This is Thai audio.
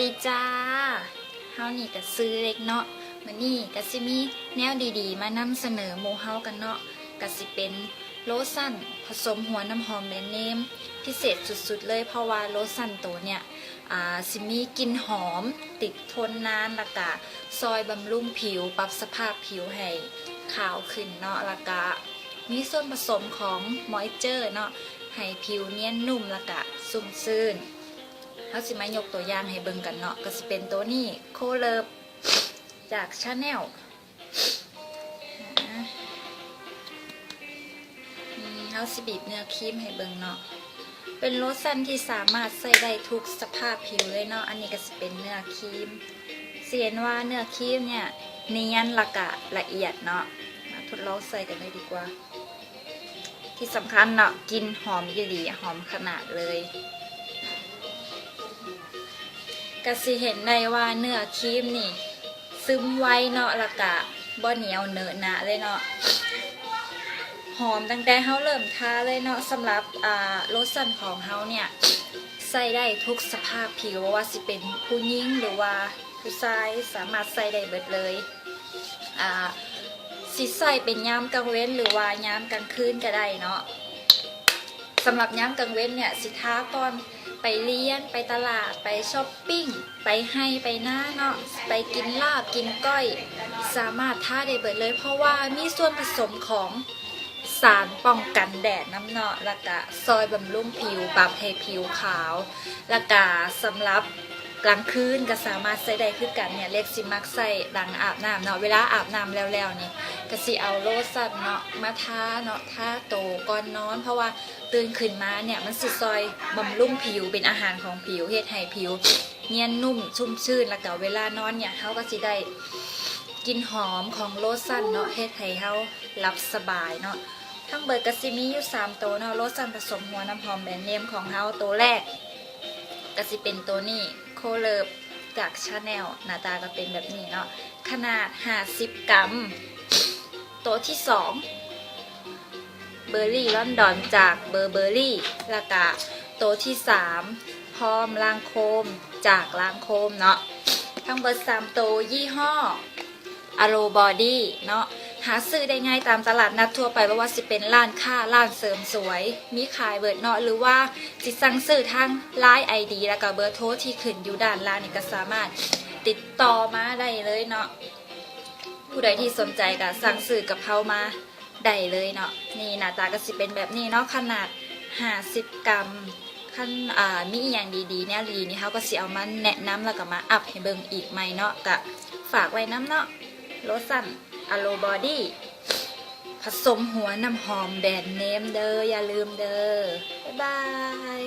ดีจ้าเฮานี่ก็ซื้อเล็กเนาะมื้อนี้ก็สิมีแนวดีๆ มานำเสนอหมู่เฮากันเนาะก็สิเป็นโลชั่นผสมหัวน้ำหอมแบรนด์เนม พิเศษสุดๆเลยเพราะว่าโลชั่นตัวเนี่ยอ่าสิมีกลิ่นหอม ติดทนนานละกะซอยบำรุงผิว ปรับสภาพผิวให้ขาวขึ้นเนาะละกะ มีส่วนผสมของมอยเจอร์เนาะให้ผิวเนียนนุ่มละกะซุ่มซื่น เขาสิมายกตัวอย่างให้เบิ่งกันเนาะก็สิเป็นตัวนี้โคเลิฟจากชาแนลเขาสิบีบเนื้อครีมให้เบิ่งเนาะเป็นโลชั่นที่สามารถใส่ได้ทุกสภาพผิวเลยเนาะอันนี้ก็สิเป็นเนื้อครีมเสียนว่าเนื้อครีมเนี่ยเนียนละกะละเอียดเนาะมาทดลองใส่กันเลยดีกว่า ที่สำคัญเนาะกลินหอมยี่หลีหอมขนาดเลย ก็สิเห็นได้ว่าเนื้อครีมนี่ ซึมไวเนาะละกะบ่เหนียวเนอะหนะเลยเนาะหอมตั้งแต่เฮาเริ่มทาเลยเนาะสำหรับอ่าโลชั่นของเฮาเนี่ยใส่ได้ทุกสภาพผิวว่าสิเป็นผู้หญิงหรือว่าผู้ชายสามารถใส่ได้เบิดเลยอ่าสิใส่เป็นยามกลางเว้นหรือว่ายามกลางคืนก็ได้เนาะสำหรับยามกลางเว้นเนี่ยสิทาก่อน ไปเรียนไปตลาดไปช้อปปิ้ง ไปให้ไปหน้าเนาะไปกินลาบกินก้อย สามารถท่าได้เบิดเลย เพราะว่ามีส่วนผสมของ สารป้องกันแดดน้ำเนาะแล้วก็ซอยบำรุงผิวปรับให้ผิวขาว แล้วก็สำหรับกลางคืนก็สามารถใส่ได้คือกันเนี่ยเล็กสิมักใส่หลังอาบน้ำเนาะเวลาอาบน้ำแล้วๆนี่ก็สิเอาโลชั่นเนาะมาทาเนาะทาโตก่อนนอน เพราะว่าตื่นขึ้นมาเนี่ยมันสิซอยบำรุงผิวเป็นอาหารของผิวเฮ็ดให้ผิว เนียนนุ่มชุ่มชื่นแล้วก็เวลานอนเนี่ยเขาก็สิได้กลินหอมของโลชั่นเนาะเฮ็ดให้เขาหลับสบายเนาะ ทั้งเบิดก็สิมีอยู่3ตัวเนาะโลชั่นผสมหัวน้ำหอมแบรนด์เนมของเขาตัวแรกก็สิเป็นตัวนี้โคเลิฟจากชาแนลหน้าตาก็เป็นแบบนี้เนาะขนาด 50 กรัม ตัวที่สองเบอร์รี่ลอนดอนจากเบอร์เบอร์รี่แล้วก็โตวที่สามพร้อมลางโคมจากลางโคมเนาะทั้งเบอร์สามโตวยี่ห้ออโรบอดี้เนาะ หาซื้อได้ง่ายตามตลาดนัดทั่วไปไม่ว่าสิเป็นร้านค้าร้านเสริมสวย มีขายเบิดเนาะหรือว่าจิสั่งซื้อทางไลน์ไอดีแล้วก็เบอร์โทรที่ขึ้นอยู่ด้านล่างนี่ก็สามารถติดต่อมาได้เลยเนาะผู้ใดที่สนใจก็สั่งซื้อกับเขามาได้เลยเนาะนี่หน้าตาก็สิเป็นแบบนี้เนาะขนาด 50 กรัมขั้นอ่ามีอย่างดีๆเนี่ยดีนี่เขาก็สิเอามาแนะนำแล้วก็มาอัพให้เบิ่งอีกใหม่เนาะก็ฝากไว้น้ำเนาะโลชั่น อโลบอดี้ผสมหัวน้ำหอมแบรนด์เนมเด้ออย่าลืมเด้อบ๊ายบาย